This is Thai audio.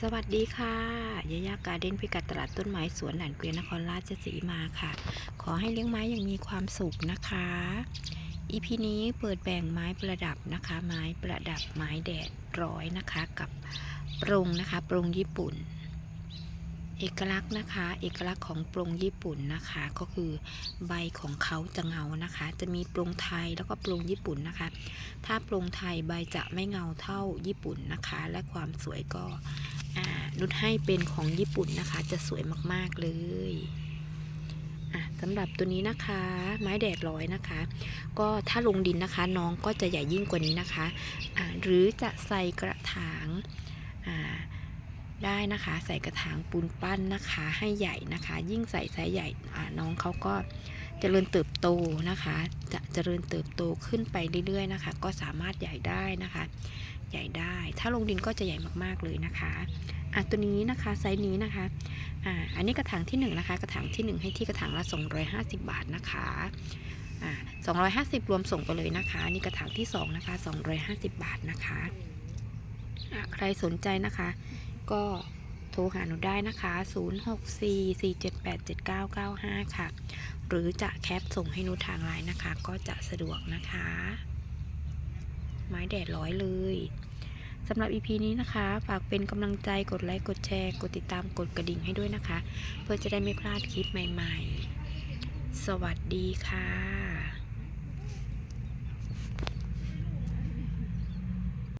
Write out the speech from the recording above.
สวัสดีค่ะยายาการ์เด้นพิกัดตลาดต้นไม้สวนหลานเกวียนนครราชสีมาค่ะ ขอให้เลี้ยงไม้อย่างมีความสุขนะคะ อีพีนี้เปิดแบ่งไม้ประดับนะคะ ไม้ประดับไม้แดดร้อยนะคะ กับปรงนะคะ ปรงญี่ปุ่น เอกลักษณ์นะคะ เอกลักษณ์ของปรงญี่ปุ่นนะคะ ก็คือใบของเขาจะเงานะคะ จะมีปรงไทยแล้วก็ปรงญี่ปุ่นนะคะ ถ้าปรงไทยใบจะไม่เงาเท่าญี่ปุ่นนะคะ และความสวยก็นุชให้เป็นของญี่ปุ่นนะคะ จะสวยมากๆเลยสำหรับตัวนี้นะคะ ไม้แดดร้อยนะคะ ก็ถ้าลงดินนะคะ น้องก็จะใหญ่ยิ่งกว่านี้นะคะอ่าหรือจะใส่กระถาง ได้นะคะ ใส่กระถางปูนปั้นนะคะ ให้ใหญ่นะคะ ยิ่งใส่ไซส์ใหญ่น้องเขาก็เจริญเติบโตนะคะจะเจริญเติบโตขึ้นไปเรื่อยๆนะคะ ก็สามารถใหญ่ได้นะคะ ใหญ่ได้ ถ้าลงดินก็จะใหญ่มากๆเลยนะคะอะตัวนี้นะคะไซส์นี้นะคะอ่าอันนี้กระถางที่1นงนะคะ กระถางที่ 1 ให้ที่กระถางละ 250 บาทนะคะอ่า250 รวมส่งไปเลยนะคะ นี่กระถางที่2นะคะ250 บาทนะคะอะใครสนใจนะคะ ก็โทรหาหนูได้นะคะ 0644787995 ค่ะ หรือจะแคปส่งให้หนูทางไลน์นะคะ ก็จะสะดวกนะคะ ไม้แดดร้อยเลยสำหรับ EP นี้นะคะ ฝากเป็นกำลังใจกดไลค์กดแชร์ กดติดตามกดกระดิ่งให้ด้วยนะคะ เพื่อจะได้ไม่พลาดคลิปใหม่ ๆ สวัสดีค่ะ